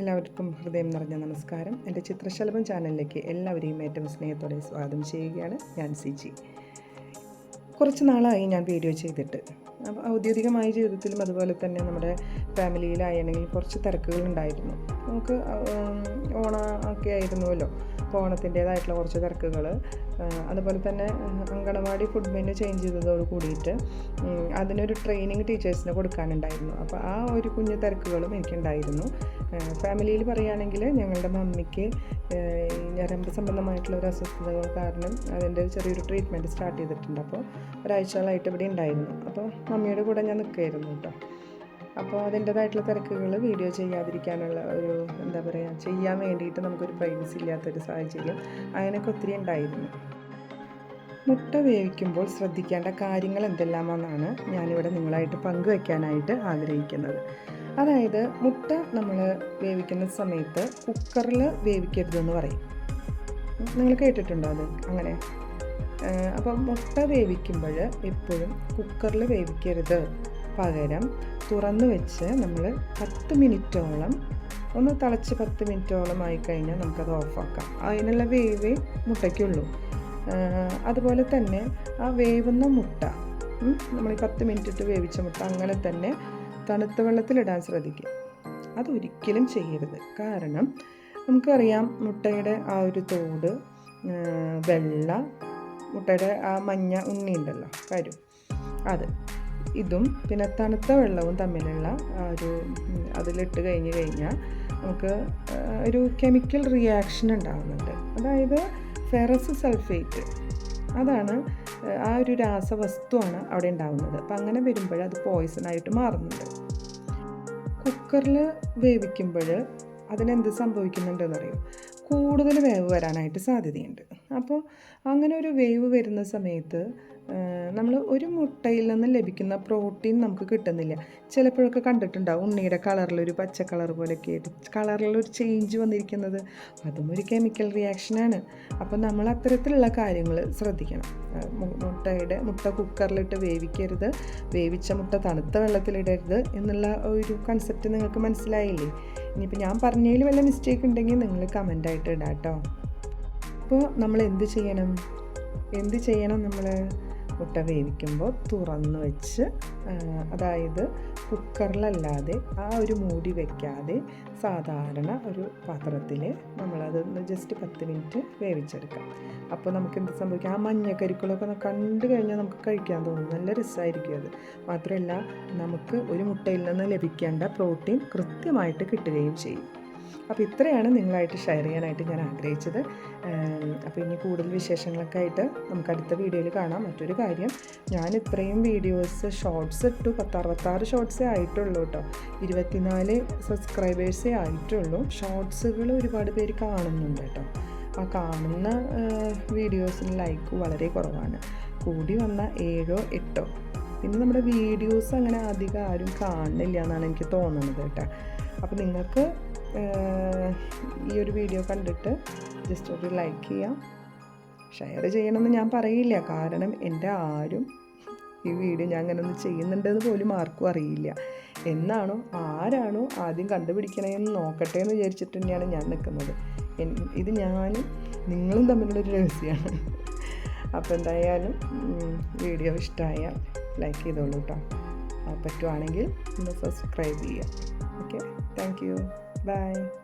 എല്ലാവർക്കും ഹൃദയം നിറഞ്ഞ നമസ്കാരം. എന്റെ ചിത്രശലഭം ചാനലിലേക്ക് എല്ലാവരെയും ഏറ്റവും സ്നേഹത്തോടെ സ്വാഗതം ചെയ്യുകയാണ് ഞാൻ സിജി. കുറച്ച് നാളായി ഞാൻ വീഡിയോ ചെയ്തിട്ട്. അപ്പോൾ ഔദ്യോഗികമായ ജീവിതത്തിലും അതുപോലെ തന്നെ നമ്മുടെ ഫാമിലിയിലായിരുന്നെങ്കിൽ കുറച്ച് തിരക്കുകളുണ്ടായിരുന്നു നമുക്ക് ഓണ ഒക്കെ ആയിരുന്നുവല്ലോ. ഓണത്തിന്റേതായിട്ടുള്ള കുറച്ച് തിരക്കുകൾ. അതുപോലെ തന്നെ അങ്കണവാടി ഫുഡ് മെനു ചേഞ്ച് ചെയ്തതോട് കൂടിയിട്ട് അതിനൊരു ട്രെയിനിങ് ടീച്ചേഴ്സിന് കൊടുക്കാനുണ്ടായിരുന്നു. അപ്പോൾ ആ ഒരു കുഞ്ഞു തിരക്കുകളും എനിക്കുണ്ടായിരുന്നു. ഫാമിലിയിൽ പറയുകയാണെങ്കിൽ ഞങ്ങളുടെ മമ്മിക്ക് ഞരമ്പ് സംബന്ധമായിട്ടുള്ള ഒരു അസ്വസ്ഥതകൾ കാരണം അതിന്റെ ഒരു ചെറിയൊരു ട്രീറ്റ്മെന്റ് സ്റ്റാർട്ട് ചെയ്തിട്ടുണ്ട്. അപ്പോൾ ഒരാഴ്ചകളായിട്ട് ഇവിടെ ഉണ്ടായിരുന്നു. അപ്പോൾ മമ്മിയുടെ കൂടെ ഞാൻ നിൽക്കുകയായിരുന്നു കേട്ടോ. അപ്പോൾ അതിന്റേതായിട്ടുള്ള തിരക്കുകൾ വീഡിയോ ചെയ്യാതിരിക്കാനുള്ള ഒരു എന്താ പറയുക ചെയ്യാൻ വേണ്ടിയിട്ട് നമുക്കൊരു പ്രൈവസി ഇല്ലാത്തൊരു സാഹചര്യം അങ്ങനെയൊക്കെ ഒത്തിരി ഉണ്ടായിരുന്നു. മുട്ട വേവിക്കുമ്പോൾ ശ്രദ്ധിക്കേണ്ട കാര്യങ്ങൾ എന്തെല്ലാമെന്നാണ് ഞാനിവിടെ നിങ്ങളായിട്ട് പങ്കുവെക്കാനായിട്ട് ആഗ്രഹിക്കുന്നത്. അതായത് മുട്ട നമ്മൾ വേവിക്കുന്ന സമയത്ത് കുക്കറിൽ വേവിക്കരുതെന്ന് പറയും. നിങ്ങൾ കേട്ടിട്ടുണ്ടോ അത്? അങ്ങനെ. അപ്പോൾ മുട്ട വേവിക്കുമ്പോൾ എപ്പോഴും കുക്കറിൽ വേവിക്കരുത്. പകരം തുറന്നു വെച്ച് നമ്മൾ പത്ത് മിനിറ്റോളം ഒന്ന് തിളച്ച് പത്ത് മിനിറ്റോളം ആയിക്കഴിഞ്ഞാൽ നമുക്കത് ഓഫാക്കാം. അതിനുള്ള വേവേ മുട്ടയ്ക്കുള്ളൂ. അതുപോലെ തന്നെ ആ വേവുന്ന മുട്ട നമ്മൾ ഈ പത്ത് മിനിറ്റ് ഇട്ട് വേവിച്ച മുട്ട അങ്ങനെ തന്നെ തണുത്ത വെള്ളത്തിലിടാൻ ശ്രദ്ധിക്കുക. അതൊരിക്കലും ചെയ്യരുത്. കാരണം നമുക്കറിയാം മുട്ടയുടെ ആ ഒരു തോട് വെള്ള മുട്ടയുടെ ആ മഞ്ഞ ഉണ്ണി ഉണ്ടല്ലോ കരു അത് ഇതും പിന്നെ തണുത്ത വെള്ളവും തമ്മിലുള്ള ഒരു അതിലിട്ട് കഴിഞ്ഞ് കഴിഞ്ഞാൽ നമുക്ക് ഒരു കെമിക്കൽ റിയാക്ഷൻ ഉണ്ടാകുന്നുണ്ട് അതായത് ഫെറസ് സൾഫേറ്റ്. അതാണ് ആ ഒരു രാസവസ്തുവാണ് അവിടെ ഉണ്ടാകുന്നത് അപ്പം അങ്ങനെ വരുമ്പോൾ അത് പോയിസൺ ആയിട്ട് മാറുന്നുണ്ട്. കുക്കറിൽ വേവിക്കുമ്പോൾ അതിനെന്ത് സംഭവിക്കുന്നുണ്ടെന്ന് അറിയും കൂടുതൽ വേവ് വരാനായിട്ട് സാധ്യതയുണ്ട്. അപ്പോൾ അങ്ങനെ ഒരു വേവ് വരുന്ന സമയത്ത് നമ്മൾ ഒരു മുട്ടയിൽ നിന്ന് ലഭിക്കുന്ന പ്രോട്ടീൻ നമുക്ക് കിട്ടുന്നില്ല. ചിലപ്പോഴൊക്കെ കണ്ടിട്ടുണ്ടാവും ഉണ്ണിയുടെ കളറിലൊരു പച്ച കളർ പോലെയൊക്കെ ആയിട്ട്. കളറിലൊരു ചേഞ്ച് വന്നിരിക്കുന്നത്. അതും ഒരു കെമിക്കൽ റിയാക്ഷനാണ് അപ്പോൾ നമ്മൾ അത്തരത്തിലുള്ള കാര്യങ്ങൾ ശ്രദ്ധിക്കണം. മുട്ടയുടെ മുട്ട കുക്കറിലിട്ട് വേവിക്കരുത്. വേവിച്ച മുട്ട തണുത്ത വെള്ളത്തിലിടരുത് എന്നുള്ള ഒരു കൺസെപ്റ്റ് നിങ്ങൾക്ക് മനസ്സിലായില്ലേ? ഇനിയിപ്പോൾ ഞാൻ പറഞ്ഞതിൽ വല്ല മിസ്റ്റേക്ക് ഉണ്ടെങ്കിൽ നിങ്ങൾ കമന്റായിട്ട് ഇടാം കേട്ടോ അപ്പോൾ നമ്മൾ എന്ത് ചെയ്യണം? എന്ത് ചെയ്യണം നമ്മൾ മുട്ട വേവിക്കുമ്പോൾ തുറന്ന് വെച്ച് അതായത് കുക്കറിലല്ലാതെ ആ ഒരു മൂടി വെക്കാതെ സാധാരണ ഒരു പാത്രത്തിൽ നമ്മളതൊന്ന് ജസ്റ്റ് പത്ത് മിനിറ്റ് വേവിച്ചെടുക്കാം. അപ്പോൾ നമുക്ക് എന്ത് സംഭവിക്കും? ആ മഞ്ഞക്കരിക്കളൊക്കെ കണ്ടു കഴിഞ്ഞാൽ നമുക്ക് കഴിക്കാൻ തോന്നും. നല്ല രസമായിരിക്കും അത്. മാത്രമല്ല നമുക്ക് ഒരു മുട്ടയിൽ നിന്ന് ലഭിക്കേണ്ട പ്രോട്ടീൻ കൃത്യമായിട്ട് കിട്ടുകയും ചെയ്യും. അപ്പോൾ ഇത്രയാണ് നിങ്ങളായിട്ട് ഷെയർ ചെയ്യാനായിട്ട് ഞാൻ ആഗ്രഹിച്ചത്. അപ്പോൾ ഇനി കൂടുതൽ വിശേഷങ്ങളൊക്കെ ആയിട്ട് നമുക്ക് അടുത്ത വീഡിയോയിൽ കാണാം. മറ്റൊരു കാര്യം ഞാൻ ഇത്രയും വീഡിയോസ് ഷോർട്സ് ഇട്ടു പത്തറുപത്താറ് ഷോർട്സേ ആയിട്ടുള്ളൂ കേട്ടോ. ഇരുപത്തിനാല് സബ്സ്ക്രൈബേഴ്സേ ആയിട്ടുള്ളൂ. ഷോർട്സുകൾ ഒരുപാട് പേര് കാണുന്നുണ്ട് കേട്ടോ. ആ കാണുന്ന വീഡിയോസിന് ലൈക്ക് വളരെ കുറവാണ്. കൂടി വന്ന ഏഴോ എട്ടോ. പിന്നെ നമ്മുടെ വീഡിയോസ് അങ്ങനെ അധികം ആരും കാണുന്നില്ല എന്നാണ് എനിക്ക് തോന്നുന്നത് കേട്ടോ. അപ്പോൾ നിങ്ങൾക്ക് ഈ ഒരു വീഡിയോ കണ്ടിട്ട് ജസ്റ്റ് ഒരു ലൈക്ക് ചെയ്യാം. ഷെയർ ചെയ്യണമെന്ന് ഞാൻ പറയില്ല. കാരണം എന്റെ ആരും ഈ വീഡിയോ ഞാൻ അങ്ങനെ ഒന്ന് ചെയ്യുന്നുണ്ടെന്ന് പോലും ആർക്കും അറിയില്ല. എന്നാണോ ആരാണോ ആദ്യം കണ്ടുപിടിക്കണമെന്ന് നോക്കട്ടെ എന്ന് വിചാരിച്ചിട്ട് തന്നെയാണ് ഞാൻ നിൽക്കുന്നത്. ഇത് ഞാനും നിങ്ങളും തമ്മിലുള്ളൊരു രഹസ്യമാണ് അപ്പോൾ എന്തായാലും വീഡിയോ ഇഷ്ടമായാൽ ലൈക്ക് ചെയ്തോളൂ കേട്ടോ പറ്റുവാണെങ്കിൽ ഒന്ന് സബ്സ്ക്രൈബ് ചെയ്യാം. Okay thank Bye.